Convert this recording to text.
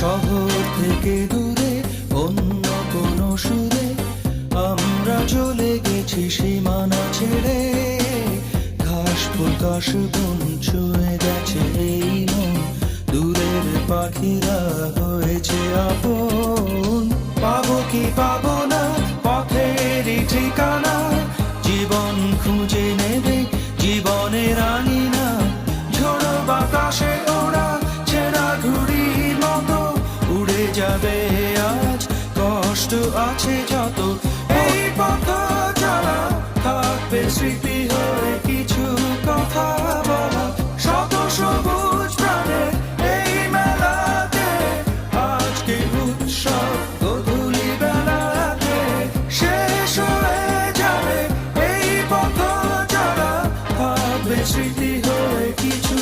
শহর থেকে দূরে, অন্য কোনো সুরে আমরা চলে গেছি সীমানা ছেড়ে। ঘাস ফুল কাশ বন ছুঁয়ে গেছে এই মন, দূরের পাখিরা হয়েছে আপন। পাবো কি পাবো না, পথেরই ঠিকানা, জীবন খুঁজে নেবে, জীবনের আঙিনা যাবে আজ, কষ্ট আছে যত। এই পথ চলা, থাকবে স্মৃতি হয়ে কিছু কথা বলা। শত সবুজ প্রাণে এই মেলাতে, আজকে উৎসব শেষ এই স্মৃতি হয়ে কিছু